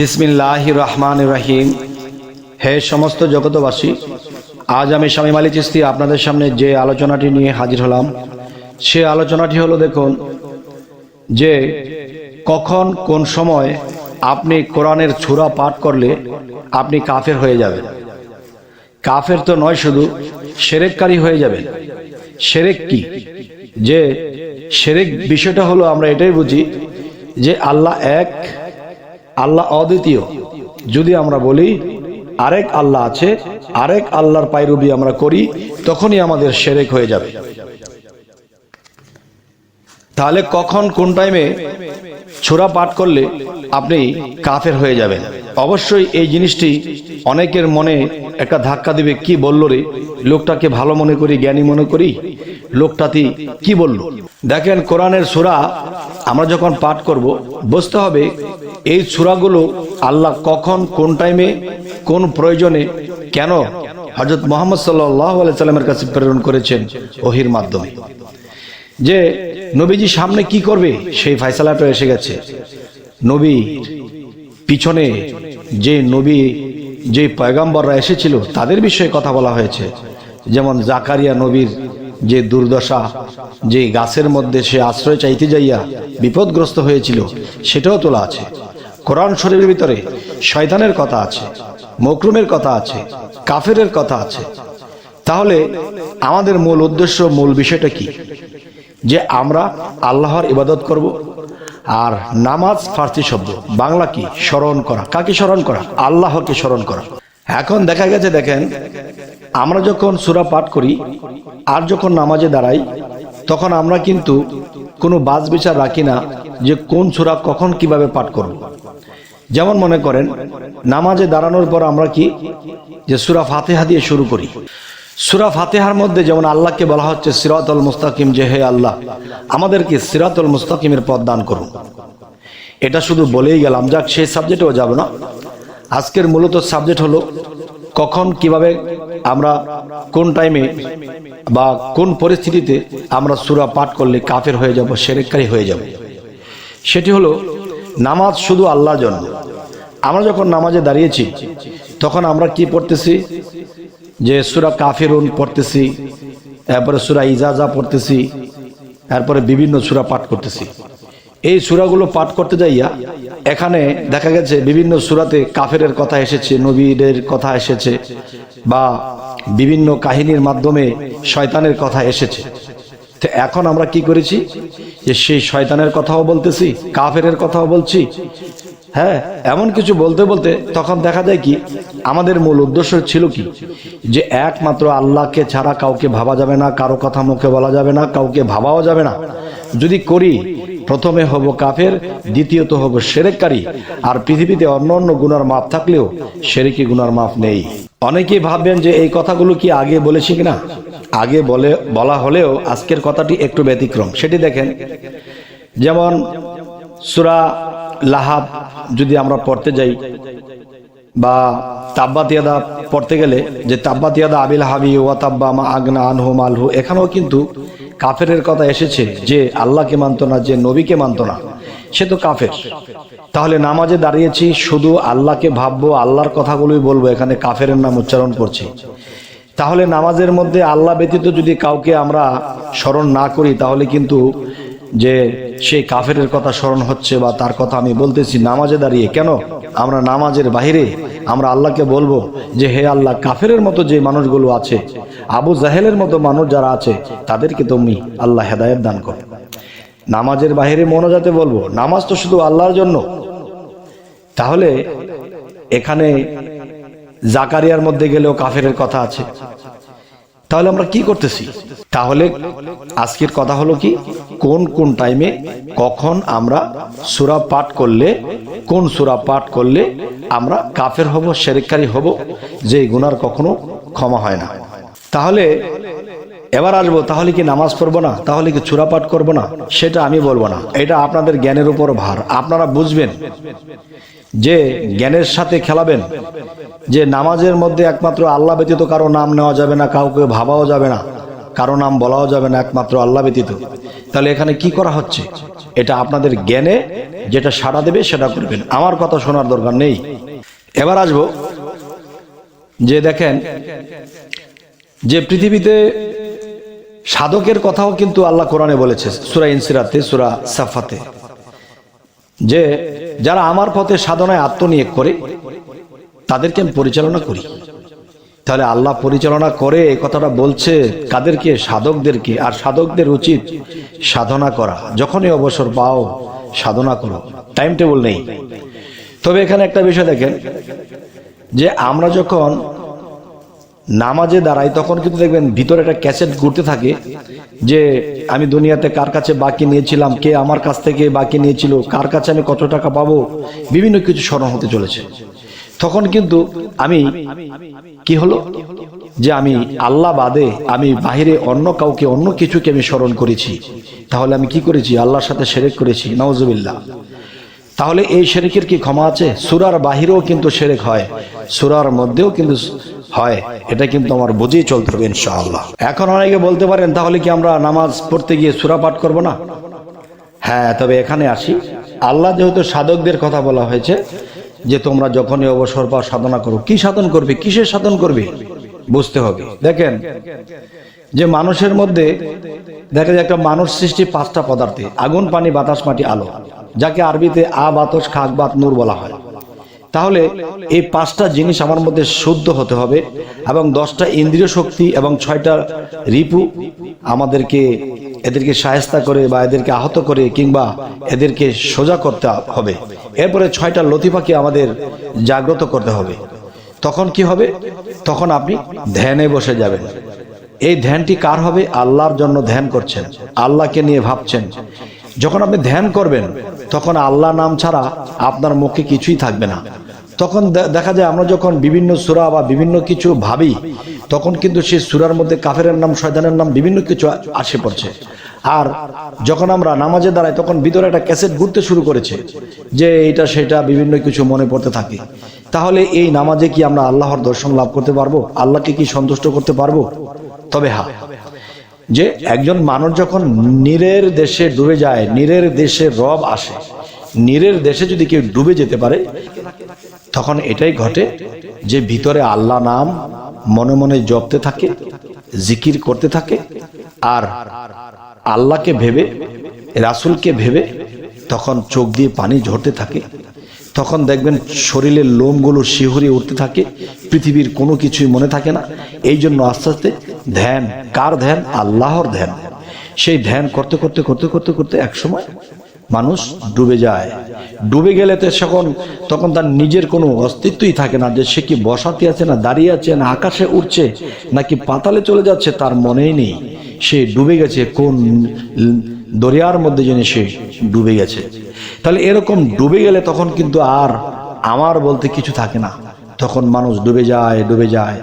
বিসমিল্লাহ রহমান রাহিম। হে সমস্ত জগতবাসী আজ আমি স্বামী মালি চিস্তি আপনাদের সামনে যে আলোচনাটি নিয়ে হাজির হলাম, সে আলোচনাটি হলো দেখুন যে কখন কোন সময় আপনি কোরআনের ছুরা পাঠ করলে আপনি কাফের হয়ে যাবেন। কাফের তো নয় শুধু, সেরেককারী হয়ে যাবেন। সেরেক কি? যে সেরেক বিষয়টা হলো আমরা এটাই বুঝি যে আল্লাহ এক আল্লাহ অদ্বিতীয়। যদি আমরা বলি, আরেক আল্লাহ আছে, আরেক আল্লাহর পায়রুবি আমরা করি, তখনই আমাদের সেরেক হয়ে যাবে। তাহলে কখন কোন টাইমে ছোড়া পাঠ করলে আপনি কাফের হয়ে যাবেন? অবশ্যই এই জিনিসটি অনেকের মনে একটা ধাক্কা দিবে, কি বলল রে? লোকটাকে ভালো মনে করি, জ্ঞানী মনে করি? লোকটাতে কি বলল? দেখেন, কোরআনের সুরা আমরা যখন পাঠ করব, বুঝতে হবে এই সুরাগুলো আল্লাহ কখন কোন টাইমে কোন প্রয়োজনে, কেন হজরত মোহাম্মদ সাল্লামের কাছে প্রেরণ করেছেন ওহির মাধ্যমে। যে নবীজি সামনে কি করবে, সেই ফাইসালাটা এসে গেছে। নবী পিছনে যে নবী, যে পয়গাম্বররা এসেছিল, তাদের বিষয়ে কথা বলা হয়েছে। যেমন জাকারিয়া নবীর যে দুর্দশা, যে গাছের মধ্যে সে আশ্রয় চাইতে যাইয়া বিপদগ্রস্ত হয়েছিল, সেটাও তোলা আছে। কোরআন শরীরের ভিতরে শয়তানের কথা আছে, মকরুমের কথা আছে, কাফেরের কথা আছে। তাহলে আমাদের মূল উদ্দেশ্য, মূল বিষয়টা কি? যে আমরা আল্লাহর ইবাদত করব আর নামাজ ফার্সি শব্দ, বাংলা কি? স্মরণ করা। কাকে স্মরণ করা? আল্লাহকে স্মরণ করা। এখন দেখা গেছে দেখেন, আমরা যখন সুরা পাঠ করি আর যখন নামাজে দাঁড়াই, তখন আমরা কিন্তু কোনো বাজ বিচার রাখি না যে কোন সুরা কখন কীভাবে পাঠ করব। যেমন মনে করেন, নামাজে দাঁড়ানোর পর আমরা কি যে সুরা ফাতেহা দিয়ে শুরু করি। সুরা ফাতেহার মধ্যে যেমন আল্লাহকে বলা হচ্ছে, সিরাতুল মুস্তাকিম যে হে আল্লাহ, আমাদেরকে সিরাতুল মুস্তাকিমের পদ দান করুন। এটা শুধু বলেই গেলাম, যাক সেই সাবজেক্টেও যাব না। আজকের মূলত সাবজেক্ট হলো কখন, কীভাবে আমরা, কোন টাইমে বা কোন পরিস্থিতিতে আমরা সুরা পাঠ করলে কাফের হয়ে যাব, সেরেককারী হয়ে যাব। সেটি হলো নামাজ শুধু আল্লাহর জন্য। আমরা যখন নামাজে দাঁড়িয়েছি, তখন আমরা কি পড়তেছি? যে সুরা কাফিরুন পড়তেছি, এরপরে সুরা ইজাজা পড়তেছি, এরপরে বিভিন্ন সুরা পাঠ করতেছি। এই সুরাগুলো পাঠ করতে যাইয়া এখানে দেখা গেছে বিভিন্ন সুরাতে কাফেরের কথা এসেছে, নবীদের কথা এসেছে বা বিভিন্ন কাহিনীর মাধ্যমে শয়তানের কথা এসেছে। তো এখন আমরা কি করেছি? যে সেই শয়তানের কথাও বলতেছি, কাফেরের কথাও বলছি। হ্যাঁ এমন কিছু বলতে বলতে তখন দেখা যায় কি, আমাদের মূল উদ্দেশ্য ছিল কি? যে একমাত্র আল্লাহকে ছাড়া কাউকে ভাবা যাবে না, কারও কথা মুখে বলা যাবে না, কাউকে ভাবাও যাবে না। যদি করি প্রথমে হব কাফের, দ্বিতীয়ত হব সেরেককারী, আর পৃথিবীতে অন্য অন্য গুনার মাপ থাকলেও সেরেকি গুনার মাপ নেই। অনেকেই ভাববেন যে এই কথাগুলো কি আগে বলেছি কিনা? আগে বলে, বলা হলেও আজকের কথাটি একটু ব্যতিক্রম। সেটি দেখেন, যেমন সুরা লাহাব যদি আমরা পড়তে যাই, বা তাব্বাতিয়াদা পড়তে গেলে, যে তাব্বাতিয়াদা আবিল হাবি ওয়া তাব্বা মা আগনা আনহু মালহু, এখানেও কিন্তু কাফেরের কথা এসেছে যে আল্লাহকে মানত না, যে নবীকে মানত না, সে তো কাফের। তাহলে নামাজে দাঁড়িয়েছি, শুধু আল্লাহকে ভাববো, আল্লাহর কথাগুলোই বলব, এখানে কাফের নাম উচ্চারণ করছি। তাহলে নামাজের মধ্যে আল্লাহ ব্যতীত যদি কাউকে আমরা স্মরণ না করি, তাহলে কিন্তু যে সেই কাফেরের কথা স্মরণ হচ্ছে বা তার কথা আমি বলতেছি, নামাজে দাঁড়িয়ে। কেন? আমরা নামাজের বাহিরে আমরা আল্লাহকে বলব যে, হে আল্লাহ, কাফেরের মতো যে মানুষগুলো আছে, আবু জাহেলের মতো মানুষ যারা আছে, তাদেরকে তুমি আল্লাহ হেদায়ত দান করো। নামাজের বাহিরে মনোজাতে বলব, নামাজ তো শুধু আল্লাহর জন্য। তাহলে এখানে জাকারিয়ার মধ্যে গেলেও কাফেরের কথা আছে। তাহলে আমরা কি করতেছি? তাহলে আজকের কথা হলো কি? কোন কোন টাইমে কখন আমরা সুরা পাঠ করলে, কোন সুরা পাঠ করলে আমরা কাফের হব শেরেকারি হব যে গুনার কখনো ক্ষমা হয় না। তাহলে এবার আসব, তাহলে কি নামাজ পড়ব না? তাহলে কি চূড়া পাঠ করব না? সেটা আমি বলব না। এটা আপনাদের জ্ঞানের উপর ভার। আপনারা বুঝবেন যে জ্ঞানের সাথে খেলাবেন, যে নামাজের মধ্যে একমাত্র আল্লাহ ব্যতীত কারও নাম নেওয়া যাবে না, কাউকে ভাবাও যাবে না, কারও নাম বলাও যাবে না, একমাত্র আল্লাহ ব্যতীত। তাহলে এখানে কি করা হচ্ছে? এটা আপনাদের জ্ঞানে যেটা সাড়া দেবে সেটা করবেন। আমার কথা শোনার দরকার নেই। এবার আসব যে দেখেন, যে পৃথিবীতে সাধকের কথাও কিন্তু আল্লাহ কোরআনে বলেছে, সুরা ইনসিরাতে, সুরা সাফাতে যে যারা আমার পথে সাধনায় আত্মনিয়োগ করে, তাদেরকে আমি পরিচালনা করি। তাহলে আল্লাহ পরিচালনা করে, এই কথাটা বলছে কাদেরকে? সাধকদেরকে। আর সাধকদের উচিত সাধনা করা। যখনই অবসর পাও, সাধনা করো। টাইম টেবল নেই। তবে এখানে একটা বিষয় দেখেন, যে আমরা যখন নামাজে দাঁড়াই, তখন কিন্তু দেখবেন ভিতরে একটা ক্যাসেট ঘুরতে থাকে যে আমি দুনিয়াতে কার কাছে বাকি নিয়েছিলাম, কে আমার কাছ থেকে বাকি নিয়েছিল, কার কাছে আমি কত টাকা পাবো, বিভিন্ন কিছু স্মরণ হতে চলেছে। তখন কিন্তু আমি কি হলো? যে আমি আল্লাহ বাদে আমি বাহিরে অন্য কাউকে, অন্য কিছুকে আমি স্মরণ করেছি। তাহলে আমি কি করেছি? আল্লাহর সাথে সেরেক করেছি। নওয়াজুবিল্লাহ তাহলে এই শেরেকের কি ক্ষমা আছে? সুরার বাহিরেও কিন্তু সেরেক হয়। সুরার মধ্যেও কিন্তু হয়, এটা কিন্তু আমার বুঝেই চলতে হবে ইনশাআল্লাহ। এখন অনেকে বলতে পারেন, তাহলে কি আমরা নামাজ পড়তে গিয়ে সুরা পাঠ করব না? হ্যাঁ তবে এখানে আসি। আল্লাহ যেহেতু সাধকদের কথা বলা হয়েছে, যে তোমরা যখনই অবসর পাও সাধনা করো। কি সাধন করবে? কিসের সাধন করবে? বুঝতে হবে। দেখেন, যে মানুষের মধ্যে দেখা যায় একটা মানুষ সৃষ্টি পাঁচটা পদার্থে, আগুন, পানি, বাতাস, মাটি, আলো, যাকে আরবিতে আ, বাতস, খাক, বাত, নূর বলা হয়। তাহলে এই পাঁচটা জিনিস আমার মধ্যে শুদ্ধ হতে হবে এবং দশটা ইন্দ্রিয় শক্তি এবং ছয়টা রিপু আমাদেরকে, এদেরকে সাহেস্তা করে বা এদেরকে আহত করে কিংবা এদেরকে সোজা করতে হবে। এরপরে ছয়টা লতিফাকে আমাদের জাগ্রত করতে হবে। তখন কি হবে? তখন আপনি ধ্যানে বসে যাবেন। এই ধ্যানটি কার হবে? আল্লাহর জন্য ধ্যান করছেন। আল্লাহকে নিয়ে ভাবছেন। যখন আপনি ধ্যান করবেন, তখন আল্লাহ নাম ছাড়া আপনার মুখে কিছুই থাকবে না। তখন দেখা যায় আমরা যখন বিভিন্ন সুরা বা বিভিন্ন কিছু ভাবি, তখন কিন্তু সেই সুরার মধ্যে কাফেরের নাম, শয়তানের নাম বিভিন্ন কিছু আসে পড়ছে। আর যখন আমরা নামাজে দাঁড়াই, তখন ভিতরে একটা ক্যাসেট ঘুরতে শুরু করেছে যে এটা সেটা বিভিন্ন কিছু মনে পড়তে থাকে। তাহলে এই নামাজে কি আমরা আল্লাহর দর্শন লাভ করতে পারব? আল্লাহকে কি সন্তুষ্ট করতে পারব? তবে হ্যাঁ যে একজন মানুষ যখন নীরের দেশে ডুবে যায়, নীরের দেশে রব আসে, নীরের দেশে যদি কেউ ডুবে যেতে পারে তখন এটাই ঘটে যে ভিতরে আল্লাহ নাম মনে মনে জপতে থাকে, জিকির করতে থাকে, আর আল্লাহকে ভেবে, রাসুলকে ভেবে তখন চোখ দিয়ে পানি ঝরতে থাকে। তখন দেখবেন শরীরের লোমগুলো শিহরিয়ে উঠতে থাকে, পৃথিবীর কোনো কিছুই মনে থাকে না। এই জন্য আস্তে আস্তে ধ্যান, কার ধ্যান? আল্লাহর ধ্যান। সেই ধ্যান করতে করতে করতে করতে করতে একসময় মানুষ ডুবে যায়। ডুবে গেলে তো তখন তখন তার নিজের কোনো অস্তিত্বই থাকে না যে সে কি বসাতে আছে না দাঁড়িয়ে আছে না আকাশে উঠছে নাকি পাতালে চলে যাচ্ছে তার মনেই নেই। সে ডুবে গেছে কোন দরিয়ার মধ্যে জেনে সে ডুবে গেছে। তাহলে এরকম ডুবে গেলে তখন কিন্তু আর আমার বলতে কিছু থাকে না। তখন মানুষ ডুবে যায় ডুবে যায়।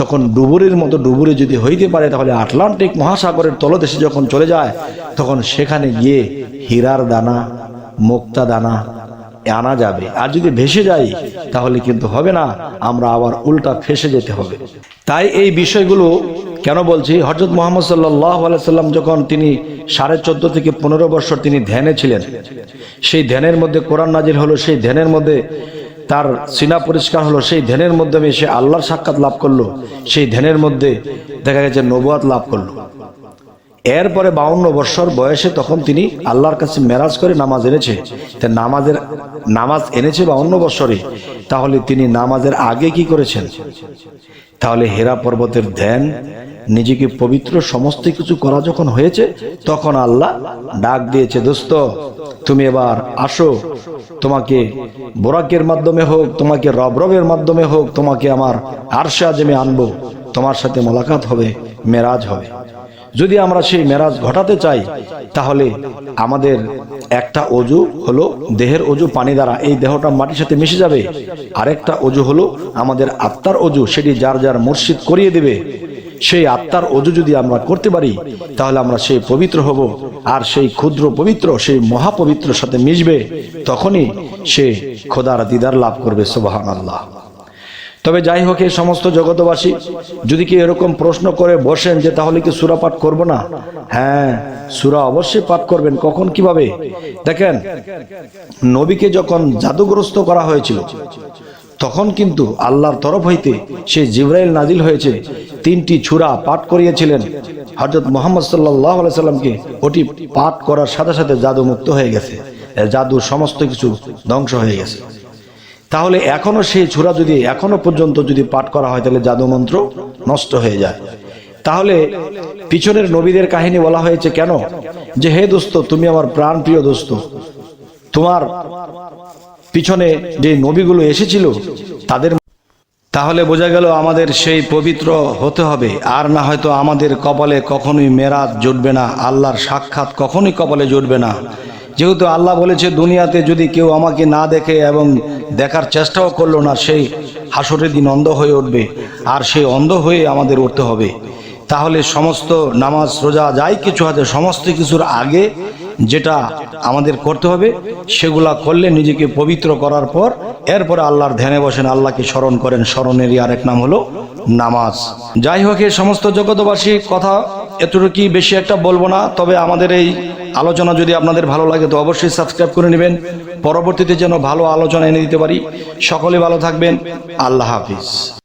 তখন ডুবুরের মতো ডুবুরে যদি হইতে পারে, তাহলে আটলান্টিক মহাসাগরের তলদেশে যখন চলে যায়, তখন সেখানে গিয়ে হীরার দানা, মুক্তা দানা আনা যাবে। আর যদি ভেসে যাই, তাহলে কিন্তু হবে না, আমরা আবার উল্টা ফেসে যেতে হবে। তাই এই বিষয়গুলো কেন বলছি? হজরত মোহাম্মদ সাল্লাম যখন তিনি সাড়ে চোদ্দ থেকে পনেরো বছর তিনি ধ্যানে ছিলেন, সেই ধ্যানের মধ্যে কোরআন নাজির হলো, সেই ধ্যানের মধ্যে তার সিনা পরিষ্কার হলো, সেই ধ্যানের মাধ্যমে সে আল্লাহর সাক্ষাৎ লাভ করল। সেই ধ্যানের মধ্যে দেখা গেছে নবাত লাভ করল। এরপরে বাউন্ন বৎসর বয়সে তখন তিনি আল্লাহর কাছে মেরাজ করে নামাজ এনেছে। তা নামাজের নামাজ এনেছে বাউন্ন বৎসরে। তাহলে তিনি নামাজের আগে কি করেছেন? তাহলে হেরা পর্বতের ধ্যান, নিজেকে পবিত্র সমস্ত কিছু করা যখন হয়েছে, তখন আল্লাহ ডাক দিয়েছে, দোস্ত, তুমি এবার আসো। তোমাকে বোরাকের মাধ্যমে হোক, তোমাকে রব রবের মাধ্যমে হোক, তোমাকে আমার আরশা আজমে আনব। তোমার সাথে মোলাকাত হবে, মেরাজ হবে। যদি আমরা সেই মেরাজ ঘটাতে চাই, তাহলে আমাদের একটা অজু হলো দেহের অজু, পানি দ্বারা এই দেহটা মাটির সাথে মিশে যাবে। আরেকটা অজু হলো আমাদের আত্মার অজু, সেটি যার যার মসজিদ করিয়ে দেবে। সেই আত্মার অজু যদি আমরা করতে পারি, তাহলে আমরা সেই পবিত্র হব। আর সেই ক্ষুদ্র পবিত্র, সেই মহাপবিত্র সাথে মিশবে, তখনই সে খোদার দিদার লাভ করবে সুবাহান আল্লাহ তবে যাই হোক, এই সমস্ত জগতবাসী যদি কি এরকম প্রশ্ন করে বসেন যে তাহলে কি সুরা পাঠ করব না? হ্যাঁ সুরা অবশ্যই পাঠ করবেন। কখন, কীভাবে? দেখেন, নবীকে যখন জাদুগ্রস্ত করা হয়েছিল, তখন কিন্তু আল্লাহর তরফ হইতে সে জিব্রাইল নাজিল হয়েছে। তিনটি ছুরা পাঠ করিয়েছিলেন। হজরত মোহাম্মদ সাল্লাহ সাল্লামকে ওটি পাঠ করার সাথে সাথে জাদু মুক্ত হয়ে গেছে। জাদু সমস্ত কিছু ধ্বংস হয়ে গেছে। তাহলে এখনও সেই ছুরা যদি এখনও পর্যন্ত যদি পাঠ করা হয়, তাহলে জাদু মন্ত্র নষ্ট হয়ে যায়। তাহলে পিছনের নবীদের কাহিনী বলা হয়েছে কেন? যে, হে দোস্ত, তুমি আমার প্রাণ প্রিয় দোস্ত। তোমার পিছনে যে নবীগুলো এসেছিল, তাদের তাহলে বোঝা গেল আমাদের সেই পবিত্র হতে হবে। আর না হয়তো আমাদের কপালে কখনোই মেরাজ জুটবে না, আল্লাহর সাক্ষাৎ কখনোই কপালে জুটবে না। যেহেতু আল্লাহ বলেছে, দুনিয়াতে যদি কেউ আমাকে না দেখে এবং দেখার চেষ্টাও করল না, সেই হাসরের দিন অন্ধ হয়ে উঠবে, আর সেই অন্ধ হয়ে আমাদের উঠতে হবে। তাহলে সমস্ত নামাজ, রোজা, যাই কিছু আছে, সমস্ত কিছুর আগে যেটা আমাদের করতে হবে, সেগুলা করলে নিজেকে পবিত্র করার পর, এরপরে আল্লাহর ধ্যানে বসেন, আল্লাহকে স্মরণ করেন। স্মরণেরই আরেক নাম হলো নামাজ। যাই হোক, এই সমস্ত জগতবাসী কথা এতটুকু বেশি একটা বলব না, তবে আমাদের এই আলোচনা যদি আপনাদের ভালো লাগে তো অবশ্যই সাবস্ক্রাইব করে নেবেন। পরবর্তীতে যেন ভালো আলোচনা এনে দিতে পারি। সকলে ভালো থাকবেন। আল্লাহ হাফিজ।